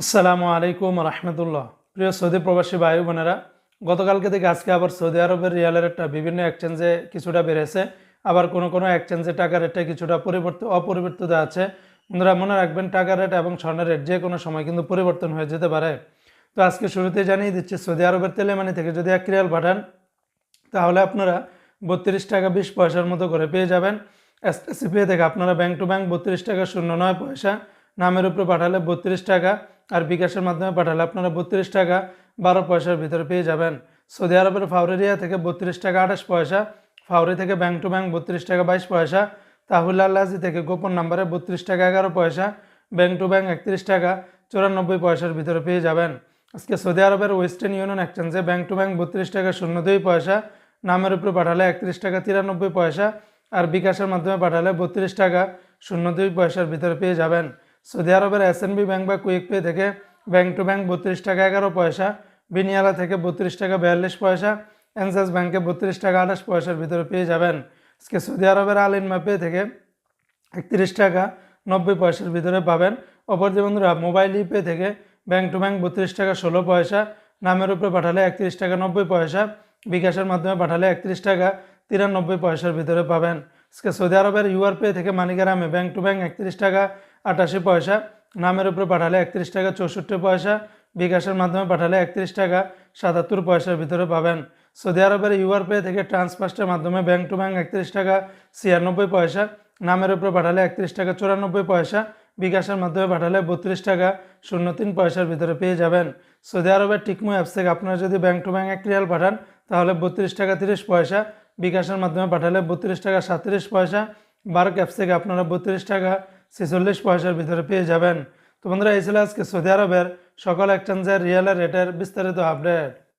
আসসালামু আলাইকুম রহমতুল্লাহ। প্রিয় সৌদি প্রবাসী ভাই বোনেরা, গতকালকে থেকে আজকে আবার সৌদি আরবের রিয়ালের রেটটা বিভিন্ন এক্সচেঞ্জে কিছুটা বেড়েছে। আবার কোনো কোনো এক্সচেঞ্জে টাকা রেটটা কিছুটা পরিবর্তন অপরিবর্তিত আছে। বন্ধুরা, মনে রাখবেন টাকার রেট এবং স্বর্ণের রেট যে কোনো সময় কিন্তু পরিবর্তন হয়ে যেতে পারে। তো আজকে শুরুতে জানিয়ে দিচ্ছি, সৌদি আরবের তেলেমানি থেকে যদি এক রিয়াল পাঠান, তাহলে আপনারা বত্রিশ টাকা বিশ পয়সার মতো করে পেয়ে যাবেন। এসটিসি পে থেকে আপনারা ব্যাংক টু ব্যাংক বত্রিশ টাকা শূন্য নয় পয়সা, নামের উপরে পাঠালে বত্রিশ টাকা আর বিকাশের মাধ্যমে পাঠালে আপনারা বত্রিশ টাকা বারো পয়সার ভিতরে পেয়ে যাবেন। সৌদি আরবের ফাউরেরিয়া থেকে বত্রিশ টাকা আঠাশ পয়সা ফাউরি থেকে ব্যাংক টু ব্যাংক বত্রিশ টাকা বাইশ পয়সা, তাহুল আল্লাজি থেকে গোপন নাম্বারে বত্রিশ টাকা এগারো পয়সা, ব্যাংক টু ব্যাংক একত্রিশ টাকা চুরানব্বই পয়সার ভিতরে পেয়ে যাবেন। আজকে সৌদি আরবের ওয়েস্টার্ন ইউনিয়ন এক্সচেঞ্জে ব্যাংক টু ব্যাংক বত্রিশ টাকা শূন্য দুই পয়সা, নামের উপরে পাঠালে একত্রিশ টাকা তিরানব্বই পয়সা, আর বিকাশের মাধ্যমে পাঠালে বত্রিশ টাকা শূন্য দুই পয়সার ভিতরে পেয়ে যাবেন। সৌদি আরবের এসএনবি ব্যাংক বা কুইক পে থেকে ব্যাংক টু ব্যাংক বত্রিশ টাকা এগারো পয়সা বিনিয়ালা থেকে বত্রিশ টাকা বিয়াল্লিশ পয়সা এনসাস ব্যাংকে বত্রিশ টাকা আঠাশ পয়সার ভিতরে পেয়ে যাবেন। আজকে সৌদি আরবের আল ইনমা পে থেকে একত্রিশ টাকা নব্বই পয়সার ভিতরে পাবেন। অপর যে বন্ধুরা মোবাইল ইপে থেকে ব্যাংক টু ব্যাংক বত্রিশ টাকা ষোলো পয়সা, নামের উপরে পাঠালে একত্রিশ টাকা নব্বই পয়সা, বিকাশের মাধ্যমে পাঠালে একত্রিশ টাকা তিরানব্বই পয়সার ভিতরে পাবেন। আজকে সৌদি আরবের ইউআর পে থেকে মানিকারামে ব্যাংক টু ব্যাংক একত্রিশ টাকা আটাশি পয়সা, নামের উপরে পাঠালে একত্রিশ টাকা চৌষট্টি পয়সা, বিকাশের মাধ্যমে পাঠালে একত্রিশ টাকা সাতাত্তর পয়সার ভিতরে পাবেন। সৌদি আরবের ইউআর পে থেকে ট্রান্সফার্স্টের মাধ্যমে ব্যাংক টু ব্যাংক একত্রিশ টাকা ছিয়ানব্বই পয়সা, নামের উপরে পাঠালে একত্রিশ টাকা চুরানব্বই পয়সা, বিকাশের মাধ্যমে পাঠালে বত্রিশ টাকা শূন্য তিন পয়সার ভিতরে পেয়ে যাবেন। সৌদি আরবের টিকমো অ্যাপস থেকে আপনারা যদি ব্যাংক টু ব্যাংক এক রিয়াল পাঠান, তাহলে বত্রিশ টাকা তিরিশ পয়সা বিকাশের মাধ্যমে পাঠালে বত্রিশ টাকা সাতত্রিশ পয়সা বারো ক্যাপস থেকে আপনারা বত্রিশ টাকা ছেচল্লিশ পয়সার ভিতরে পেয়ে যাবেন। তো বন্ধুরা, এই ছিল আজকে সৌদি আরবের সকল এক্সচেঞ্জের রিয়েলের রেটের বিস্তারিত আপডেট